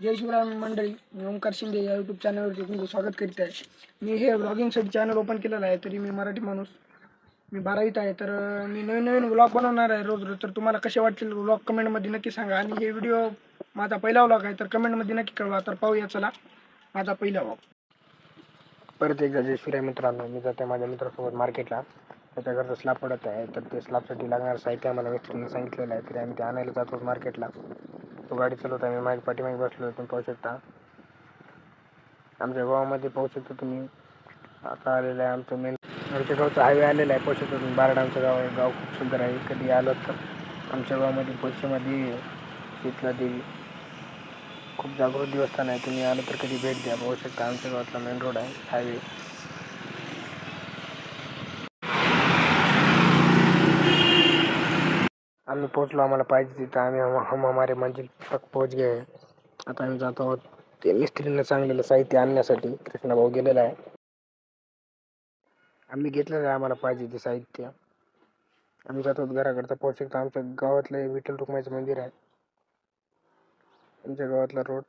जय शिवराम मंडळी मी ओंकार शिंदे या यूट्यूब चॅनलवरती तुमचं स्वागत करीत आहे. मी हे व्लॉगिंगसाठी चॅनल ओपन केलेलं आहे तरी मी मराठी माणूस. मी बारावीत आहे तर मी नवीन नवीन व्लॉग बनवणार आहे रोज रोज तर तुम्हाला कसे वाटतील व्लॉग कमेंटमध्ये नक्की सांगा. आणि हे व्हिडिओ माझा पहिला व्लॉग आहे तर कमेंटमध्ये नक्की कळवा. तर पाहूया चला माझा पहिला व्लॉग परत एकदा जय शिवराय मित्रांनो. मी जाते माझ्या मित्रासोबत मार्केटला त्याच्याकरता स्लॅब पडत आहे तर ते स्लॅबसाठी लागणारं साहित्य आम्हाला मित्रांनी सांगितलेलं आहे. तरी आम्ही ते आणायला जातो मार्केटला तो गाडी चालवता मी माझ्या पाठीमागे बसलो तुम्ही पाहू शकता. आमच्या गावामध्ये पाहू शकता तुम्ही. आता आलेलं आहे आमचं मेन आमच्या गावचा हायवे आलेला आहे पाहू शकता तुम्ही. बारडा आमचं गाव आहे. गाव खूप सुंदर आहे. कधी आलं तर आमच्या गावामध्ये पश्चिमध्ये शीतला देवी. खूप जागृत देवस्थान आहे. तुम्ही आलं तर कधी भेट द्या. पाहू शकता आमच्या गावातला मेन रोड आहे हायवे आम्ही पोहोचलो आम्हाला पाहिजे तिथं. आम्ही हम हम हमारे मंजिल तक पोहोच गए. आता आम्ही जातो आहोत ते मिस्त्रीनं चांगलेलं साहित्य आणण्यासाठी. कृष्णाभाऊ गेलेला आहे. आम्ही घेतलेलं आहे आम्हाला पाहिजे ते साहित्य. आम्ही जातो आहोत घराकडचं. पोहोच शकतो आमच्या गावातलं विठ्ठल रुक्माईचं मंदिर आहे. आमच्या गावातला रोड.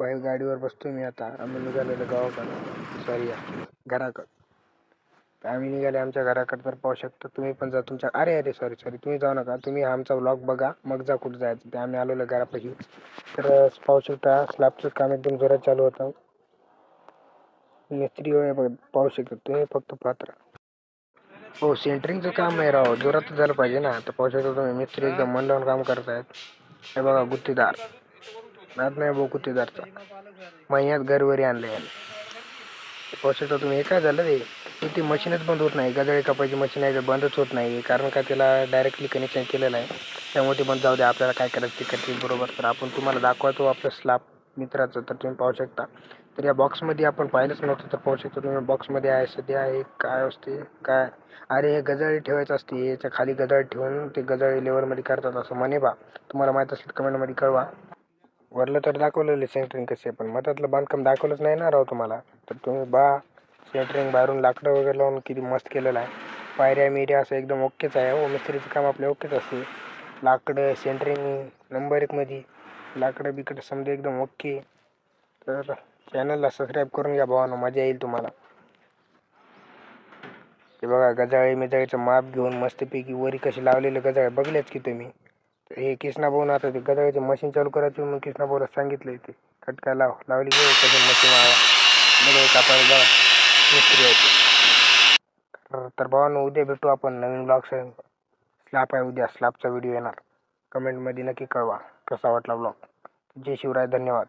बाहेर गाडीवर बसतो मी आता. आम्ही निघालेलं गावाकडं. सॉरी घराकडं. आम्ही निघाले आमच्या घराकडे तर पाहू शकता तुम्ही पण जा तुमच्या अरे अरे सॉरी सॉरी तुम्ही जाऊ नका. तुम्ही आमचा ब्लॉग बघा. मग जा कुठं जायचं ते. आम्ही आलेलो घरापाशी. तर पाहू शकता स्लॅबचं काम एकदम जोरात चालू होतं. मिस्त्री वगैरे पाहू शकता तुम्ही फक्त पात्र. हो सेंटरिंगचं काम आहे राव. जोरात झालं पाहिजे ना. तर पाहू शकता तुम्ही मिस्त्री एकदम मन लावून काम करत आहेत हे बघा गुत्तीदार. नाद नाही भाऊ गुत्तीदारचा. महिन्यात घरवरी आणलं याने पाहू शकता तुम्ही हे काय झालं ते रे ती मशीनच बंद होत नाही. गजाळी कापायची मशीन आहे बंदच होत नाही. कारण का त्याला डायरेक्टली कनेक्शन केलेलं आहे. त्यामुळे ते बंद जाऊ द्या आपल्याला काय करायचं ते करतील बरोबर. तर आपण तुम्हाला दाखवतो आपलं स्लॅब मित्राचं तर तुम्ही पाहू शकता. तर या बॉक्समध्ये आपण पाहिलंच नव्हतं तर पाहू शकतो तुम्ही बॉक्समध्ये आहे सध्या आहे काय असते काय? अरे हे गजाळी ठेवायचं असते याच्या खाली गजाळी ठेवून ते गजाळी लेवलमध्ये करतात असं म्हणे बा. तुम्हाला माहीत असेल कमेंटमध्ये कळवा. वरलं तर दाखवलेलं सेंटरिंग कसे पण मधातलं बांधकाम दाखवलंच नाही ना राव तुम्हाला. तर तुम्ही बा सेंटरिंग बाहेरून लाकडं वगैरे लावून किती मस्त केलेलं आहे. पायऱ्या मिऱ्या असं एकदम ओकेच आहे. व मिस्त्रीचं काम आपल्या ओकेच असते. लाकडं सेंटरिंग नंबर एकमध्ये लाकडं बिकडं समजा एकदम ओके. तर चॅनलला सबस्क्राईब करून घ्या भावानं मजा येईल तुम्हाला. हे बघा गजाळी मिजाळीचं माप घेऊन मस्तपैकी वरी कशी लावलेले गजाळे बघलेच की तुम्ही. तर हे कृष्णा भाऊन आता ते गजाळीचं मशीन चालू करायची म्हणून कृष्णा भाऊला सांगितलं ते. खटका लाव लावली हो, गे कसं मशीन बघा कापायला जा मिस्त्री तर- भावांनो उद्या भेटू आपण नवीन ब्लॉग स्लॅप आहे उद्या. स्लॅपचा व्हिडिओ येणार. कमेंटमध्ये नक्की कळवा. कसा वाटला ब्लॉग जय शिवराय. धन्यवाद.